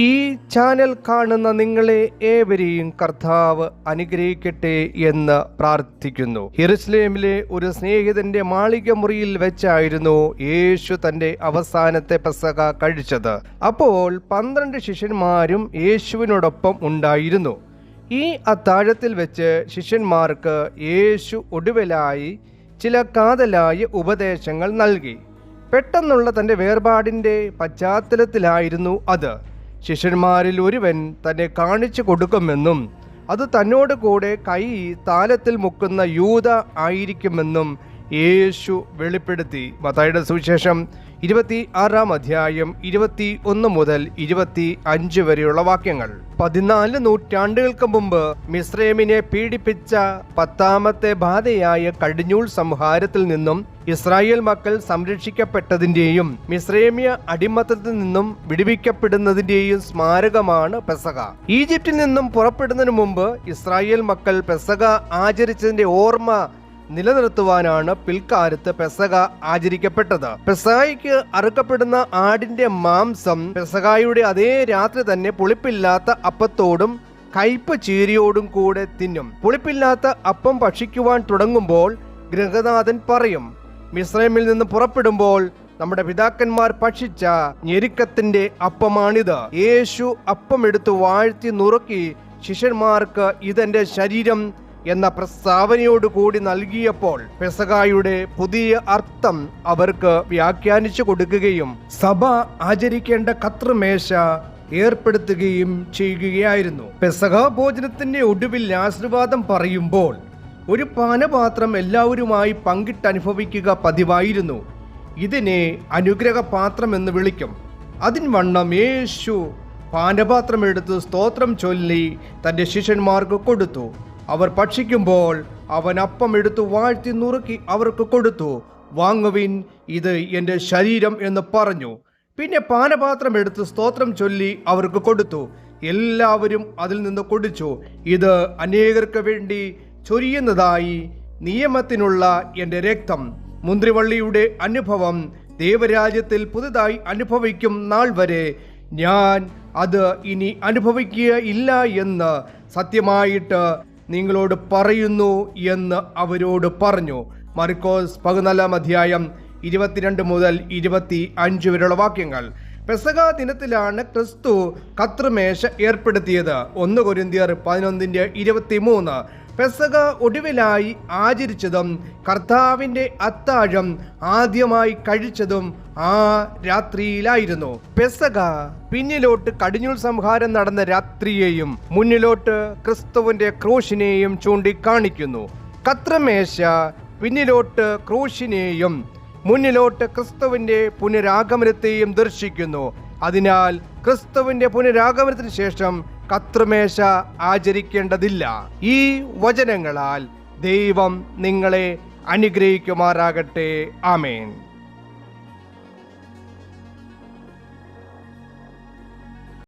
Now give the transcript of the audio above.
ഈ ചാനൽ കാണുന്ന നിങ്ങളെ ഏവരെയും കർത്താവ് അനുഗ്രഹിക്കട്ടെ എന്ന് പ്രാർത്ഥിക്കുന്നു. ഹിറുസ്ലേമിലെ ഒരു സ്നേഹിതന്റെ മാളിക മുറിയിൽ വെച്ചായിരുന്നു യേശു തന്റെ അവസാനത്തെ പെസക കഴിച്ചത്. അപ്പോൾ പന്ത്രണ്ട് ശിഷ്യന്മാരും യേശുവിനോടൊപ്പം ഉണ്ടായിരുന്നു. ഈ അത്താഴത്തിൽ വെച്ച് ശിഷ്യന്മാർക്ക് യേശു ഒടുവിലായി ചില കാതലായ ഉപദേശങ്ങൾ നൽകി. പെട്ടെന്നുള്ള തന്റെ വേർപാടിന്റെ പശ്ചാത്തലത്തിലായിരുന്നു അത്. ശിഷ്യന്മാരിൽ ഒരുവൻ തന്നെ കാണിച്ചു കൊടുക്കുമെന്നും അത് തന്നോട് കൂടെ കൈ താലത്തിൽ മുക്കുന്ന യൂത ആയിരിക്കുമെന്നും യേശു വെളിപ്പെടുത്തി. മത്തായുടെ സുവിശേഷം ഇരുപത്തി ആറാം അധ്യായം ഇരുപത്തി ഒന്ന് മുതൽ ഇരുപത്തി അഞ്ച് വരെയുള്ള വാക്യങ്ങൾ. പതിനാല് നൂറ്റാണ്ടുകൾക്ക് മുമ്പ് മിസ്രൈമിനെ പീഡിപ്പിച്ച പത്താമത്തെ ബാധയായ കടിഞ്ഞൂൾ സംഹാരത്തിൽ നിന്നും ഇസ്രായേൽ മക്കൾ സംരക്ഷിക്കപ്പെട്ടതിന്റെയും മിസ്രൈമിയ അടിമത്തത്തിൽ നിന്നും വിടുവിക്കപ്പെടുന്നതിന്റെയും സ്മാരകമാണ് പെസക ഈജിപ്തിൽ നിന്നും പുറപ്പെടുന്നതിന് മുമ്പ് ഇസ്രായേൽ മക്കൾ പെസക ആചരിച്ചതിന്റെ ഓർമ്മ നിലനിർത്തുവാനാണ് പിൽക്കാലത്ത് പെസക ആചരിക്കപ്പെട്ടത്. പെസകായ്ക്ക് അറുക്കപ്പെടുന്ന ആടിന്റെ മാംസം പെസകായുടെ അതേ രാത്രി തന്നെ പുളിപ്പില്ലാത്ത അപ്പത്തോടും കയ്പ് ചീരിയോടും കൂടെ തിന്നും. പുളിപ്പില്ലാത്ത അപ്പം ഭക്ഷിക്കുവാൻ തുടങ്ങുമ്പോൾ ഗൃഹനാഥൻ പറയും മിശ്രമിൽ നിന്ന് പുറപ്പെടുമ്പോൾ നമ്മുടെ പിതാക്കന്മാർ ഭക്ഷിച്ച ഞെരുക്കത്തിന്റെ അപ്പമാണിത്. യേശു അപ്പം എടുത്തു വാഴ്ത്തി നുറുക്കി ശിഷ്യന്മാർക്ക് ഇതെന്റെ ശരീരം എന്ന പ്രസ്താവനയോടുകൂടി നൽകിയപ്പോൾ പെസകായുടെ പുതിയ അർത്ഥം അവർക്ക് വ്യാഖ്യാനിച്ചു കൊടുക്കുകയും സഭ ആചരിക്കേണ്ട കത്രമേശ ഏർപ്പെടുത്തുകയും ചെയ്യുകയായിരുന്നു. പെസക ഭോജനത്തിന്റെ ഒടുവിൽ ആശീർവാദം പറയുമ്പോൾ ഒരു പാനപാത്രം എല്ലാവരുമായി പങ്കിട്ടനുഭവിക്കുക പതിവായിരുന്നു. ഇതിനെ അനുഗ്രഹപാത്രം എന്ന് വിളിക്കും. അതിൻവണ്ണം യേശു പാനപാത്രമെടുത്ത് സ്തോത്രം ചൊല്ലി തന്റെ ശിഷ്യന്മാർക്ക് കൊടുത്തു. അവർ ഭക്ഷിക്കുമ്പോൾ അവൻ അപ്പം എടുത്തു വാഴ്ത്തി നുറുക്കി അവർക്ക് കൊടുത്തു. വാങ്ങുവിൻ ഇത് എന്റെ ശരീരം എന്ന് പറഞ്ഞു. പിന്നെ പാനപാത്രം എടുത്ത് സ്തോത്രം ചൊല്ലി അവർക്ക് കൊടുത്തു. എല്ലാവരും അതിൽ നിന്ന് കുടിച്ചു. ഇത് അനേകർക്ക് വേണ്ടി ചൊരിയുന്നതായി നിയമത്തിനുള്ള എന്റെ രക്തം. മുന്തിരിവള്ളിയുടെ അനുഭവം ദേവരാജ്യത്തിൽ പുതുതായി അനുഭവിക്കും നാൾ വരെ. ഞാൻ അത് ഇനി അനുഭവിക്കുകയില്ല എന്ന് സത്യമായിട്ട് നിങ്ങളോട് പറയുന്നു എന്ന് അവരോട് പറഞ്ഞു. മറിക്കോസ് പതിനാലാം അധ്യായം ഇരുപത്തിരണ്ട് മുതൽ ഇരുപത്തി അഞ്ച് വരെയുള്ള വാക്യങ്ങൾ. പെസക ദിനത്തിലാണ് ക്രിസ്തു കത്രമേശ ഏർപ്പെടുത്തിയത്. ഒന്ന് കൊരിന്തിയർ പതിനൊന്നിന്റെ ഇരുപത്തി മൂന്ന് പെസക ഒടുവിലായി ആചരിച്ചതും കർത്താവിന്റെ അത്താഴം ആദ്യമായി കഴിച്ചതും ആ രാത്രിയിലായിരുന്നു. പെസക പിന്നിലോട്ട് കടിഞ്ഞൂൽ സംഹാരം നടന്ന രാത്രിയെയും മുന്നിലോട്ട് ക്രിസ്തുവിന്റെ ക്രൂശിനെയും ചൂണ്ടിക്കാണിക്കുന്നു. കത്രമേശ പിന്നിലോട്ട് ക്രൂശിനെയും മുന്നിലോട്ട് ക്രിസ്തുവിന്റെ പുനരാഗമനത്തെയും ദർശിക്കുന്നു. അതിനാൽ ക്രിസ്തുവിന്റെ പുനരാഗമനത്തിന് ശേഷം കത്രമേശ ആചരിക്കേണ്ടതില്ല. ഈ വചനങ്ങളാൽ ദൈവം നിങ്ങളെ അനുഗ്രഹിക്കുമാറാകട്ടെ. ആമേൻ.